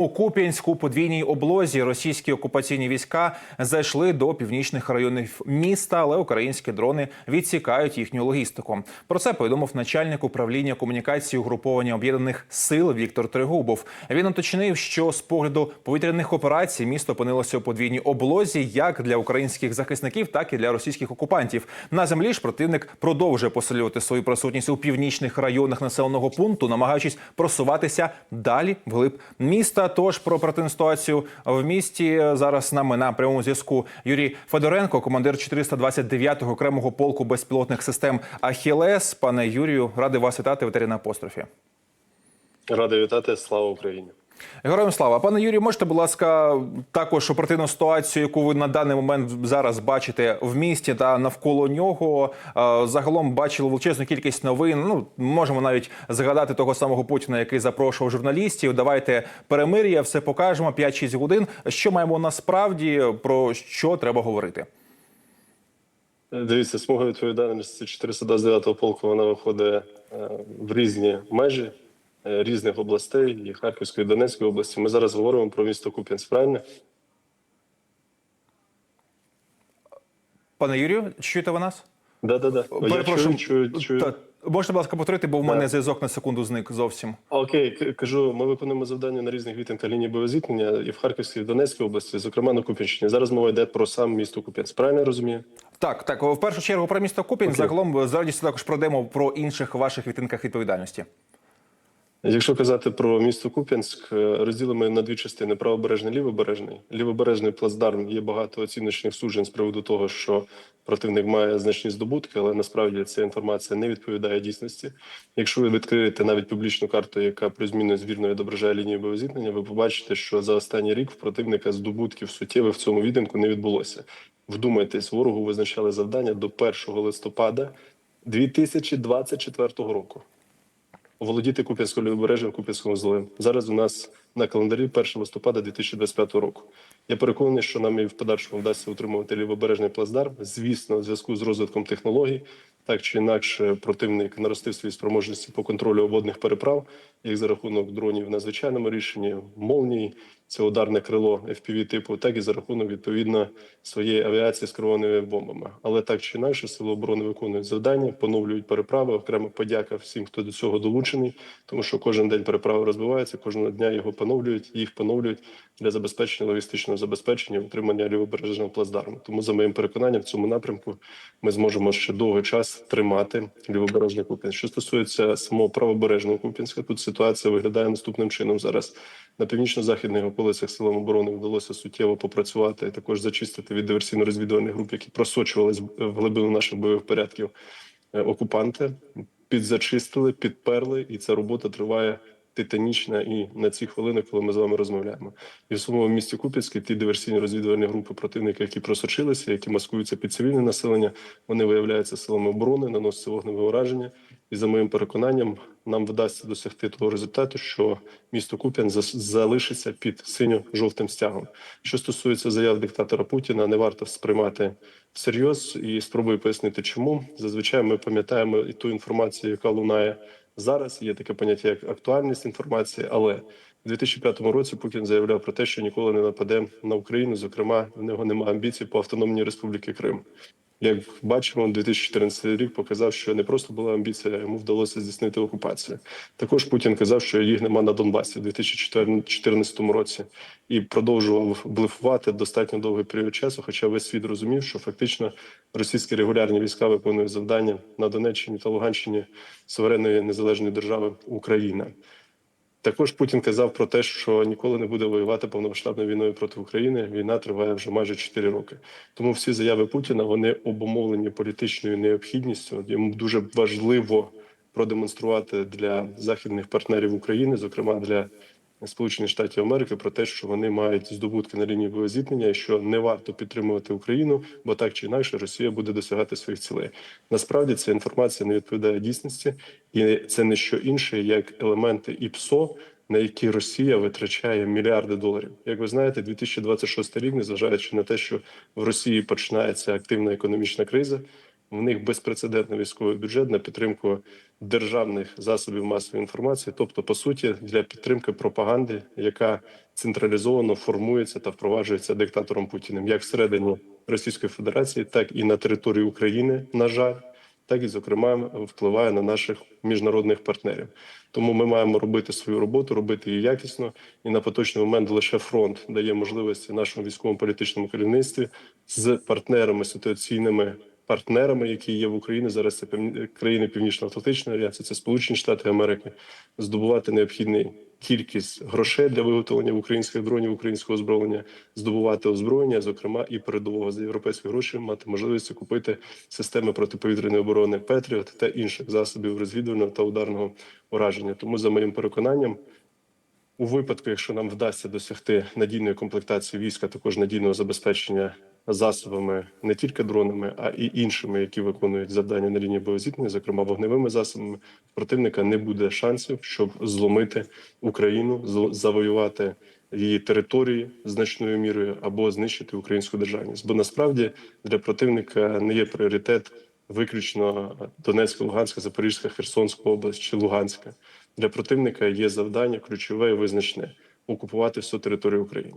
У Куп'янську подвійній облозі російські окупаційні війська зайшли до північних районів міста, але українські дрони відсікають їхню логістику. Про це повідомив начальник управління комунікації угруповання об'єднаних сил Віктор Тригубов. Він уточнив, що з погляду повітряних операцій місто опинилося у подвійній облозі як для українських захисників, так і для російських окупантів. На землі ж противник продовжує посилювати свою присутність у північних районах населеного пункту, намагаючись просуватися далі вглиб міста. Тож про протин ситуацію в місті зараз з нами на прямому зв'язку Юрій Федоренко, командир 429-го окремого полку безпілотних систем Ахілес. Пане Юрію, радий вас вітати в на апострофі. Радий вітати. Слава Україні. Героям слава, пане Юрію, можете, будь ласка, також оперативну ситуацію, яку ви на даний момент зараз бачите в місті та навколо нього. Е, Загалом бачили величезну кількість новин. Ну можемо навіть згадати того самого Путіна, який запрошував журналістів. Давайте перемир'я, все покажемо 5-6 годин. Що маємо насправді про що треба говорити? Дивіться, смуга відповідальності 429-го полку. Вона виходить е, в різні межі різних областей і Харківської і Донецької області. Ми зараз говоримо про місто Куп'янськ. Правильно? Пане Юрію, чуєте ви нас? Да, да, да. Я чую, чую, чую. Та, можете, будь ласка, повторити, бо в Да. мене зв'язок на секунду зник зовсім. Окей, кажу, ми виконуємо завдання на різних відтинках лінії боєзіткнення і в Харківській і в Донецькій області, зокрема на Куп'янщині. Зараз мова йде про сам місто Куп'янськ. Правильно я розумію? Так, так, в першу чергу про місто Купінь. Окей. Загалом з радістю також пройдемо про інших ваших відтинках відповідальності. Якщо казати про місто Куп'янськ, е, розділимо на дві частини: правобережний, лівобережний. Лівобережний плацдарм є багато оціночних суджень з приводу того, що противник має значні здобутки, але насправді ця інформація не відповідає дійсності. Якщо ви відкриєте навіть публічну карту, яка плюс-мінус вірно відображає лінію боєзіткнення, ви побачите, що за останній рік в противника здобутків суттєвих в цьому відтинку не відбулося. Вдумайтесь, ворогу визначали завдання до 1 листопада 2024 року володіти Куп'янською лівобережжям, Куп'янським вузлом. Зараз у нас на календарі 1 листопада 2025 року. Я переконаний, що нам і в подальшому вдасться утримувати лівобережний плацдарм. Звісно, в зв'язку з розвитком технологій, так чи інакше, противник наростив свої спроможності по контролю водних переправ, як за рахунок дронів на звичайному рішенні, молнії, це ударне крило FPV типу, так і за рахунок відповідно своєї авіації з керованими бомбами. Але так чи інакше, сили оборони виконують завдання, поновлюють переправи. Окремо подяка всім, хто до цього долучений, тому що кожен день переправи розбиваються, кожного дня його поновлюють, їх поновлюють для забезпечення логістичного забезпечення, утримання лівобережного плацдарму. Тому за моїм переконанням, в цьому напрямку ми зможемо ще довгий час тримати лівобережний Куп'янськ. Що стосується самого правобережного Куп'янська, тут ситуація виглядає наступним чином зараз. На північно-західних околицях силам оборони вдалося суттєво попрацювати і також зачистити від диверсійно-розвідувальних груп, які просочувались в глибину наших бойових порядків е, окупанти. Підзачистили, підперли, і ця робота триває титанічна і на ці хвилини, коли ми з вами розмовляємо. І в самому місті Куп'янське ті диверсійні розвідувальні групи противника, які просочилися, які маскуються під цивільне населення, вони виявляються силами оборони, наносяться вогневе ураження. І за моїм переконанням, нам вдасться досягти того результату, що місто Куп'ян залишиться під синьо-жовтим стягом. Що стосується заяв диктатора Путіна, не варто сприймати всерйоз і спробую пояснити, чому зазвичай ми пам'ятаємо і ту інформацію, яка лунає зараз. Є таке поняття як актуальність інформації, але в 2005 році Путін заявляв про те, що ніколи не нападе на Україну. Зокрема, в нього немає амбіцій по автономній республіки Крим. Як бачимо, 2014 рік показав, що не просто була амбіція, йому вдалося здійснити окупацію. Також Путін казав, що їх нема на Донбасі в 2014 році і продовжував блефувати достатньо довгий період часу. Хоча весь світ розумів, що фактично російські регулярні війська виконують завдання на Донеччині та Луганщині суверенної незалежної держави Україна. Також Путін казав про те, що ніколи не буде воювати повномасштабною війною проти України. Війна триває вже майже 4 роки. Тому всі заяви Путіна вони обумовлені політичною необхідністю. Йому дуже важливо продемонструвати для західних партнерів України, зокрема для Сполучених Штатів Америки, про те, що вони мають здобутки на лінії боєзіткнення, і що не варто підтримувати Україну, бо так чи інакше Росія буде досягати своїх цілей. Насправді ця інформація не відповідає дійсності, і це не що інше, як елементи ІПСО, на які Росія витрачає мільярди доларів. Як ви знаєте, 2026 рік, незважаючи на те, що в Росії починається активна економічна криза. В них безпрецедентний військовий бюджет на підтримку державних засобів масової інформації, тобто, по суті, для підтримки пропаганди, яка централізовано формується та впроваджується диктатором Путіним, як всередині Російської Федерації, так і на території України, на жаль, так і зокрема впливає на наших міжнародних партнерів. Тому ми маємо робити свою роботу, робити її якісно. І на поточний момент лише фронт дає можливості нашому військовому політичному керівництві з партнерами ситуаційними партнерами, які є в Україні зараз. Це країни Північно-Атлантичної Альянсу, це Сполучені Штати Америки, здобувати необхідний кількість грошей для виготовлення українських дронів, українського озброєння, здобувати озброєння, зокрема і передового за європейські гроші, мати можливість купити системи протиповітряної оборони Петріот та інших засобів розвідувального та ударного ураження. Тому, за моїм переконанням, у випадку, якщо нам вдасться досягти надійної комплектації війська, також надійного забезпечення засобами не тільки дронами, а і іншими, які виконують завдання на лінії боєзіткнення, зокрема вогневими засобами, противника не буде шансів, щоб зломити Україну, завоювати її території значною мірою або знищити українську державність. Бо насправді для противника не є пріоритет виключно Донецька, Луганська, Запорізька, Херсонська область чи Луганська. Для противника є завдання ключове і визначне окупувати всю територію України.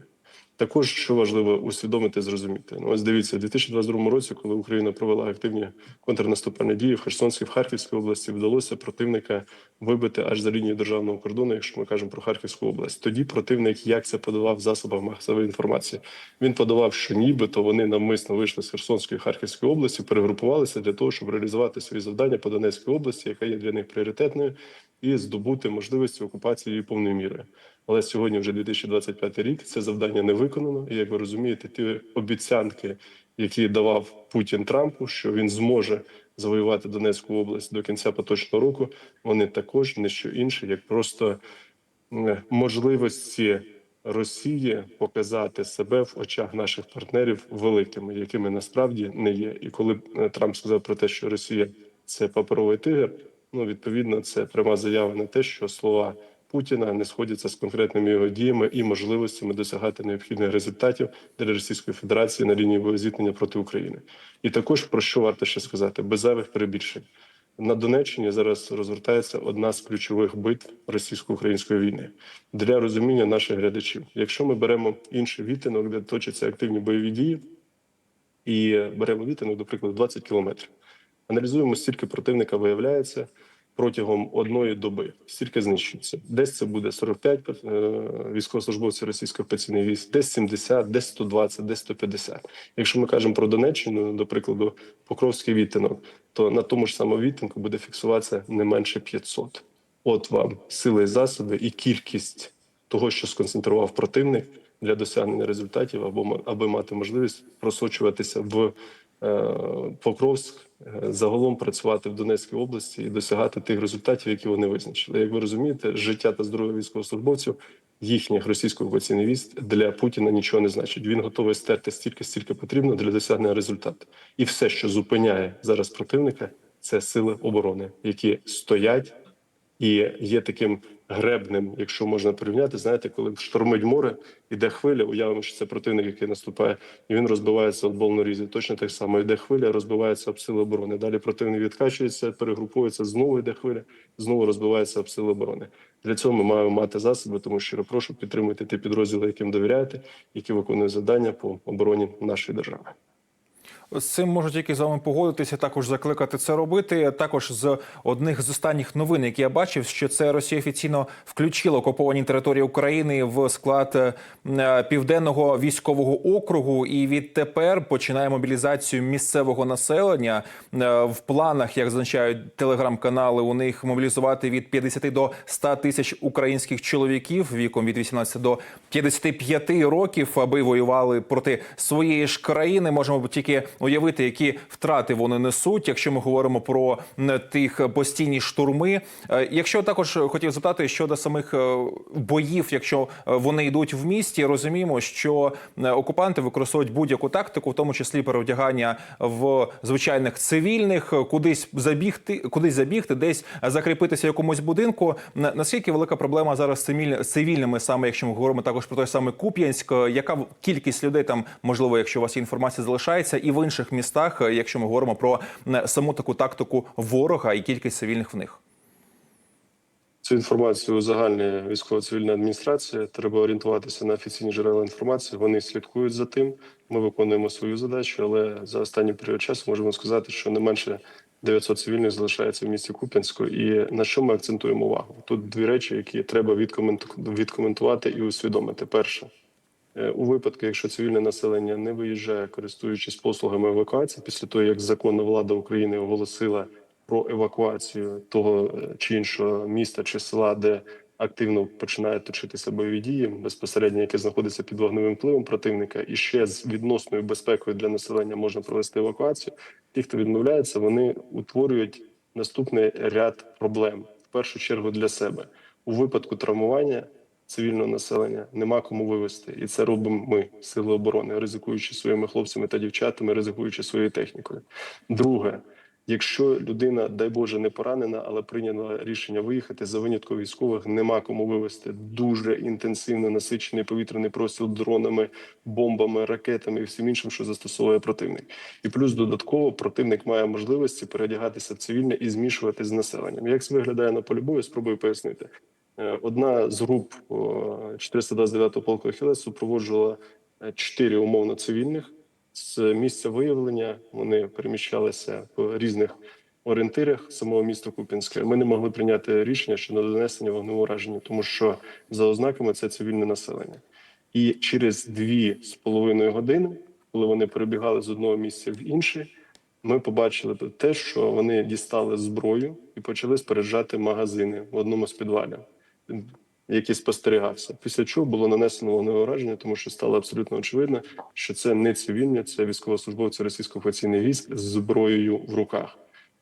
Також що важливо усвідомити, зрозуміти. Ну, ось дивіться, в 2022 році, коли Україна провела активні контрнаступальні дії в Херсонській, в Харківській області, вдалося противника вибити аж за лінію державного кордону, якщо ми кажемо про Харківську область. Тоді противник як це подавав в засобах масової інформації. Він подавав, що нібито вони навмисно вийшли з Херсонської і Харківської області, перегрупувалися для того, щоб реалізувати свої завдання по Донецькій області, яка є для них пріоритетною, і здобути можливості окупації її повною мірою. Але сьогодні вже 2025 рік. Це завдання не виконано. І як ви розумієте, ті обіцянки, які давав Путін Трампу, що він зможе завоювати Донецьку область до кінця поточного року, вони також не що інше, як просто можливості Росії показати себе в очах наших партнерів великими, якими насправді не є. І коли е, Трамп сказав про те, що Росія це паперовий тигр, ну відповідно, це пряма заява на те, що слова. Путіна не сходяться з конкретними його діями і можливостями досягати необхідних результатів для Російської Федерації на лінії боєзіткнення проти України. І також про що варто ще сказати без зайвих перебільшень на Донеччині зараз розгортається одна з ключових битв російсько-української війни для розуміння наших глядачів. Якщо ми беремо інший відтинок, де точаться активні бойові дії, і беремо відтинок, до прикладу, 20 кілометрів, аналізуємо, стільки противника виявляється протягом одної доби, стільки знищується. Десь це буде 45 е, військовослужбовців російської окупаційної військ, десь 70, десь 120, десь 150. Якщо ми кажемо про Донеччину, до прикладу, Покровський відтинок, то на тому ж самому відтинку буде фіксуватися не менше 500. От вам сили і засоби і кількість того, що сконцентрував противник для досягнення результатів, або аби мати можливість просочуватися в е, Покровськ, загалом працювати в Донецькій області і досягати тих результатів, які вони визначили. Як ви розумієте, життя та здоров'я військовослужбовців їхніх військ для Путіна нічого не значить. Він готовий стерти стільки, стільки потрібно для досягнення результату. І все, що зупиняє зараз противника, це сили оборони, які стоять і є таким гребнем, якщо можна порівняти. Знаєте, коли штормить море, іде хвиля, уявимо, що це противник, який наступає, і він розбивається об волнорізі. Точно так само йде хвиля, розбивається об сили оборони. Далі противник відкачується, перегруповується, знову йде хвиля, знову розбивається об сили оборони. Для цього ми маємо мати засоби, тому щиро прошу підтримуйте ті підрозділи, яким довіряєте, які виконують завдання по обороні нашої держави. З цим можу тільки з вами погодитися. Також закликати це робити. Також з одних з останніх новин, які я бачив, що це Росія офіційно включила окуповані території України в склад е, південного військового округу, і відтепер починає мобілізацію місцевого населення. Е, В планах, як зазначають телеграм-канали, у них мобілізувати від 50 до 100 тисяч українських чоловіків віком від 18 до 55 років, аби воювали проти своєї ж країни. Можемо тільки уявити, які втрати вони несуть, якщо ми говоримо про тих постійні штурми. Е, Якщо також хотів запитати щодо самих е, боїв, якщо е, вони йдуть в місті, розуміємо, що е, окупанти використовують будь-яку тактику, в тому числі перевдягання в звичайних цивільних, е, кудись забігти, кудись забігти, десь закріпитися в якомусь будинку. Наскільки велика проблема зараз з цивільними, саме якщо ми говоримо також про той самий Куп'янськ, е, яка кількість людей там, можливо, якщо у вас є інформація, залишається, і в інших містах, е, якщо ми говоримо про саму таку тактику ворога і кількість цивільних в них? Цю інформацію узагальнює військово-цивільна адміністрація. Треба орієнтуватися на офіційні джерела інформації. Вони слідкують за тим. Ми виконуємо свою задачу, але за останній період часу можемо сказати, що не менше 900 цивільних залишається в місті Куп'янську. І на що ми акцентуємо увагу? Тут дві речі, які треба відкоменту- відкоментувати і усвідомити. Перше. Е, У випадку, якщо цивільне населення не виїжджає, користуючись послугами евакуації, після того як законна влада України оголосила про евакуацію того е, чи іншого міста чи села, де активно починають точитися бойові дії, безпосередньо яке знаходиться під вогневим впливом противника, і ще з відносною безпекою для населення можна провести евакуацію. Ті, хто відмовляється, вони утворюють наступний ряд проблем в першу чергу для себе у випадку травмування цивільного населення нема кому вивезти, і це робимо ми, сили оборони, ризикуючи своїми хлопцями та дівчатами, ризикуючи своєю технікою. Друге, якщо людина, дай Боже, не поранена, але прийняла рішення виїхати за винятком військових, нема кому вивезти. Дуже інтенсивно насичений повітряний простір дронами, бомбами, ракетами і всім іншим, що застосовує противник. І плюс додатково противник має можливості передягатися в цивільне і змішувати з населенням. Як це виглядає на полі бою, спробую пояснити. Е, Одна з груп о, 429-го полку Ахілес супроводжувала е, чотири умовно цивільних з місця виявлення. Вони переміщалися по різних орієнтирах самого міста Куп'янське. Ми не могли прийняти рішення щодо донесення вогневого ураження, тому що за ознаками це цивільне населення. І через дві з половиною години, коли вони перебігали з одного місця в інше, ми побачили те, що вони дістали зброю і почали споряджати магазини в одному з підвалів, який спостерігався. Після чого було нанесено вогневе ураження, тому що стало абсолютно очевидно, що це не цивільні, це військовослужбовці російського окупаційних військ з зброєю в руках.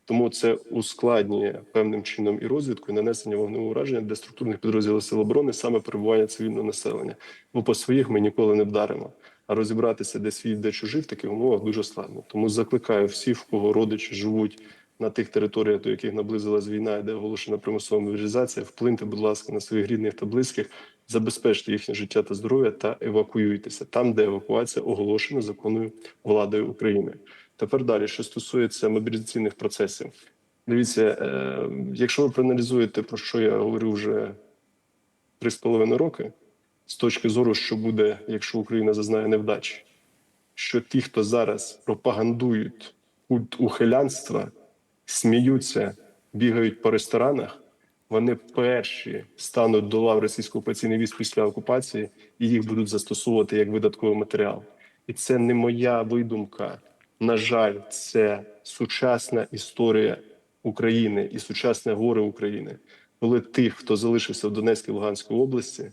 Тому це ускладнює певним чином і розвідку, і нанесення вогневого ураження для структурних підрозділів сил оборони саме перебування цивільного населення. Бо по своїх ми ніколи не вдаримо. А розібратися, де свій, де чужий в таких умовах дуже складно. Тому закликаю всіх, в кого родичі живуть на тих територіях, до яких наблизилась війна, і де оголошена примусова мобілізація, вплиньте, будь ласка, на своїх рідних та близьких, забезпечте їхнє життя та здоров'я та евакуюйтеся там, де евакуація оголошена законною владою України. Тепер далі, що стосується мобілізаційних процесів, дивіться, е, якщо ви проаналізуєте про що я говорю вже три з половиною роки, з точки зору, що буде, якщо Україна зазнає невдачі, що ті, хто зараз пропагандують культ ухилянства, сміються, бігають по ресторанах, вони перші стануть до лав військ після окупації і їх будуть застосовувати як видатковий матеріал. І це не моя видумка. На жаль, це сучасна історія України і сучасне горе України. Коли тих, хто залишився в Донецькій Луганській області,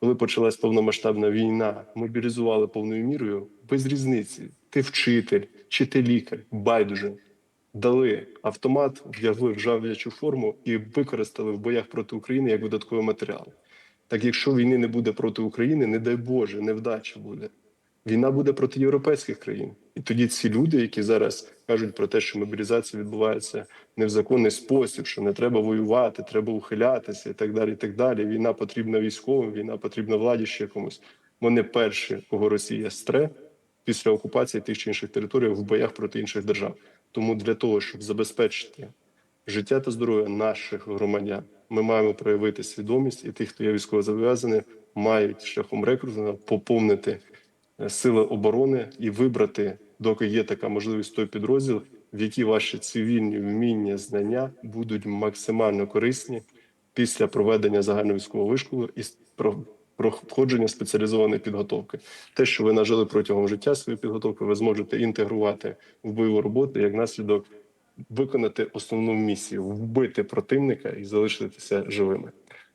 коли почалась повномасштабна війна, мобілізували повною мірою без різниці. Ти вчитель чи ти лікар, байдуже дали автомат, вдягли в жавлячу форму і використали в боях проти України як видатковий матеріал. Так якщо війни не буде проти України, не дай Боже, невдача буде. Війна буде проти європейських країн, і тоді ці люди, які зараз кажуть про те, що мобілізація відбувається не в законний спосіб, що не треба воювати, треба ухилятися і так далі. І так далі. Війна потрібна військовим, війна потрібна владі ще комусь. Вони перші, кого Росія стре після окупації тих чи інших територій в боях проти інших держав. Тому для того, щоб забезпечити життя та здоров'я наших громадян, ми маємо проявити свідомість, і тих, хто є військовозобов'язаний, мають шляхом рекрутингу поповнити е, сили оборони і вибрати, доки є така можливість, той підрозділ, в якій ваші цивільні вміння, знання будуть максимально корисні після проведення загальновійськового вишколу і проходження спеціалізованої підготовки. Те, що ви нажили протягом життя своєї підготовки, ви зможете інтегрувати в бойову роботу як наслідок виконати основну місію вбити противника і залишитися живими.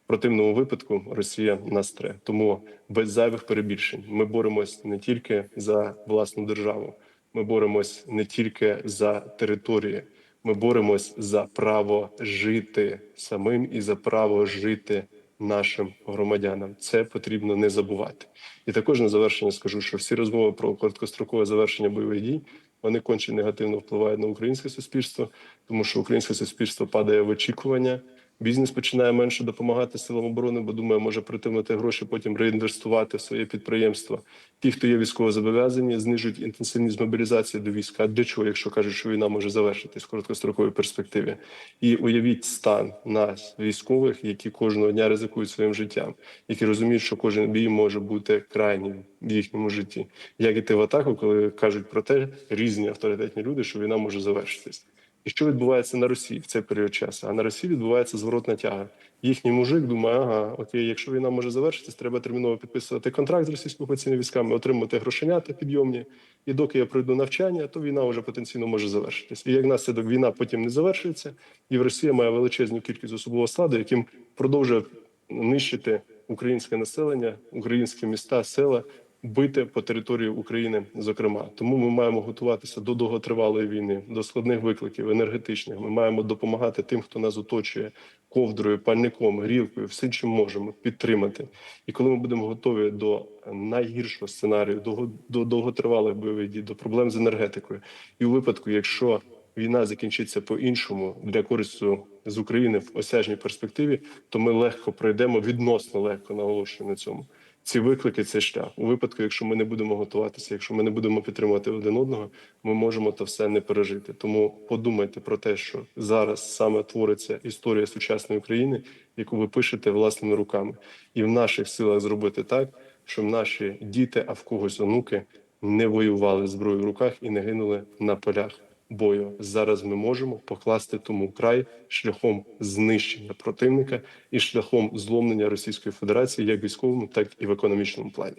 В противному випадку Росія нас тре. Тому без зайвих перебільшень ми боремось не тільки за власну державу, ми боремось не тільки за території, ми боремось за право жити самим і за право жити нашим громадянам. Це потрібно не забувати. І також на завершення скажу, що всі розмови про короткострокове завершення бойових дій вони конче негативно впливають на українське суспільство, тому що українське суспільство падає в очікування, Бізнес починає менше допомагати силам оборони, бо думає, може притримати гроші, потім реінвестувати в своє підприємство. Ті, хто є військовозобов'язані, знижують інтенсивність мобілізації до війська. А Для чого, якщо кажуть, що війна може завершитись в короткостроковій перспективі? І уявіть стан нас, військових, які кожного дня ризикують своїм життям, які розуміють, що кожен бій може бути крайнім в їхньому житті. Як іти в атаку, коли кажуть про те різні авторитетні люди, що війна може завершитись. І що відбувається на Росії в цей період часу? А на Росії відбувається зворотна тяга. Їхній мужик думає, ага, окей, якщо війна може завершитись, треба терміново підписувати контракт з російськими окупаційними військами, отримати грошенята підйомні. І доки я пройду навчання, то війна вже потенційно може завершитись. І як наслідок війна потім не завершується, і в Росія має величезну кількість особового складу, яким продовжує нищити українське населення, українські міста, села, бити по території України, зокрема. Тому ми маємо готуватися до довготривалої війни, до складних викликів енергетичних. Ми маємо допомагати тим, хто нас оточує ковдрою, пальником, грілкою, все, чим можемо підтримати. І коли ми будемо готові до найгіршого сценарію, до, до довготривалих бойових дій, до проблем з енергетикою, і у випадку, якщо війна закінчиться по-іншому для користу з України в осяжній перспективі, то ми легко пройдемо відносно легко наголошую на цьому. Ці виклики це шлях. У випадку, якщо ми не будемо готуватися, якщо ми не будемо підтримувати один одного, ми можемо то все не пережити. Тому подумайте про те, що зараз саме твориться історія сучасної України, яку ви пишете власними руками, і в наших силах зробити так, щоб наші діти, а в когось онуки, не воювали зброєю в руках і не гинули на полях бою. Зараз ми можемо покласти тому край шляхом знищення противника і шляхом зломлення Російської Федерації як в військовому, так і в економічному плані.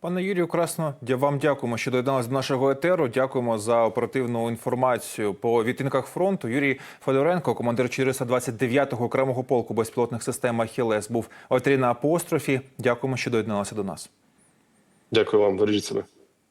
Пане Юрію Красно, дя- вам дякуємо, що доєдналися до нашого етеру. Дякуємо за оперативну інформацію по відтинках фронту. Юрій Федоренко, командир 429-го окремого полку безпілотних систем «Ахілес», був в етері на апострофі. Дякуємо, що доєдналися до нас. Дякую вам, бережіть себе.